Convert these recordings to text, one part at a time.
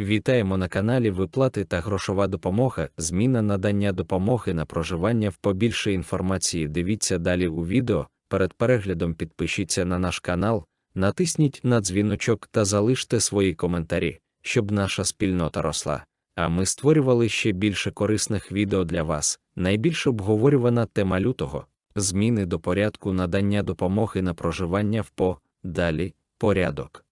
Вітаємо на каналі Виплати та грошова допомога. Зміна надання допомоги на проживання в побільше інформації. Дивіться далі у відео. Перед переглядом підпишіться на наш канал, натисніть на дзвіночок та залиште свої коментарі, щоб наша спільнота росла. А ми створювали ще більше корисних відео для вас. Найбільш обговорювана тема лютого зміни до порядку надання допомоги на проживання в по далі порядок.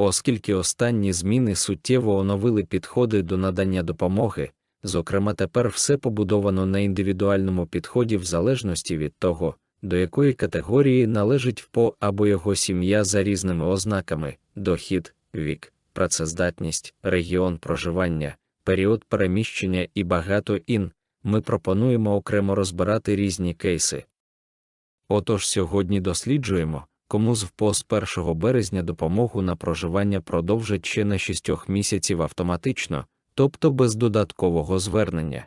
Оскільки останні зміни суттєво оновили підходи до надання допомоги, зокрема тепер все побудовано на індивідуальному підході в залежності від того, до якої категорії належить ВПО або його сім'я за різними ознаками дохід, вік, працездатність, регіон проживання, період переміщення і багато ін, ми пропонуємо окремо розбирати різні кейси. Отож сьогодні досліджуємо, кому з ВПО з 1 березня допомогу на проживання продовжать ще на 6 місяців автоматично, тобто без додаткового звернення.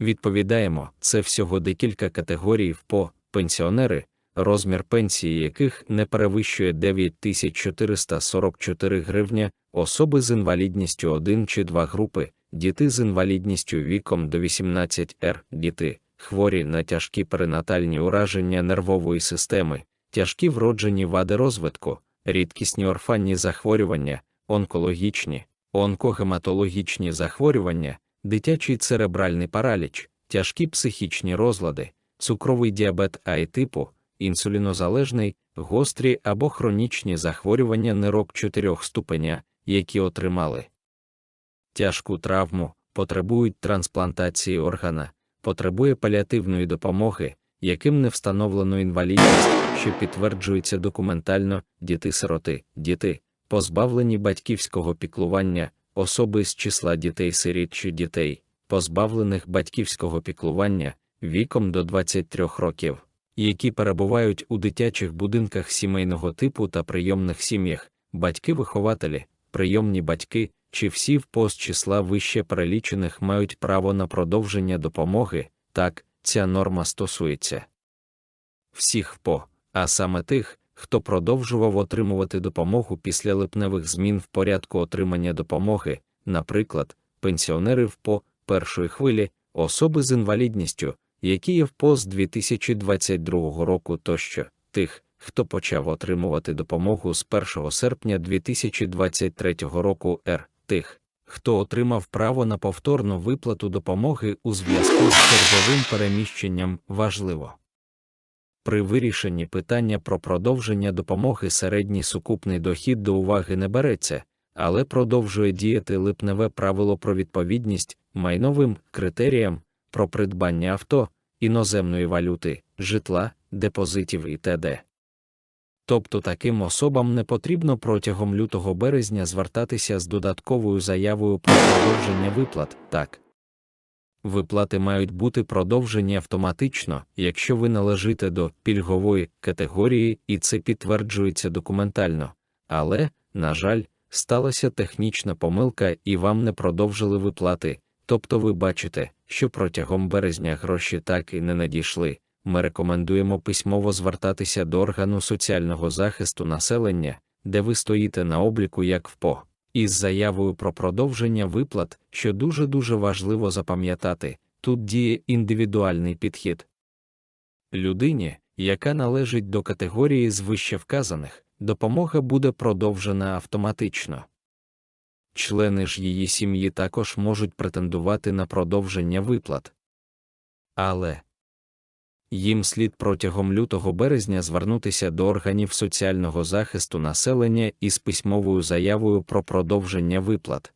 Відповідаємо, це всього декілька категорій ВПО, пенсіонери, розмір пенсії яких не перевищує 9444 гривня, особи з інвалідністю 1 чи 2 групи, діти з інвалідністю віком до 18 р, діти, хворі на тяжкі перинатальні ураження нервової системи, тяжкі вроджені вади розвитку, рідкісні орфанні захворювання, онкологічні, онкогематологічні захворювання, дитячий церебральний параліч, тяжкі психічні розлади, цукровий діабет А типу, інсулінозалежний, гострі або хронічні захворювання нирок 4 ступеня, які отримали. Тяжку травму, потребують трансплантації органа, потребує паліативної допомоги, яким не встановлено інвалідність, що підтверджується документально, діти-сироти, діти, позбавлені батьківського піклування, особи з числа дітей-сиріт чи дітей, позбавлених батьківського піклування віком до 23 років, які перебувають у дитячих будинках сімейного типу та прийомних сім'ях, батьки-вихователі, прийомні батьки, чи всі в пост числа вище перелічених мають право на продовження допомоги, так, ця норма стосується всіх ВПО, а саме тих, хто продовжував отримувати допомогу після липневих змін в порядку отримання допомоги, наприклад, пенсіонери ВПО першої хвилі, особи з інвалідністю, які є ВПО з 2022 року тощо, тих, хто почав отримувати допомогу з 1 серпня 2023 року Р, тих, хто отримав право на повторну виплату допомоги у зв'язку з черговим переміщенням важливо. При вирішенні питання про продовження допомоги середній сукупний дохід до уваги не береться, але продовжує діяти липневе правило про відповідність майновим критеріям про придбання авто, іноземної валюти, житла, депозитів і т.д. Тобто таким особам не потрібно протягом лютого березня звертатися з додатковою заявою про продовження виплат, так. Виплати мають бути продовжені автоматично, якщо ви належите до пільгової категорії і це підтверджується документально, але, на жаль, сталася технічна помилка і вам не продовжили виплати, тобто ви бачите, що протягом березня гроші так і не надійшли. Ми рекомендуємо письмово звертатися до органу соціального захисту населення, де ви стоїте на обліку як ВПО, із заявою про продовження виплат, що дуже дуже важливо запам'ятати, тут діє індивідуальний підхід. Людині, яка належить до категорії з вищевказаних, допомога буде продовжена автоматично. Члени ж її сім'ї також можуть претендувати на продовження виплат. Але їм слід протягом лютого березня звернутися до органів соціального захисту населення із письмовою заявою про продовження виплат.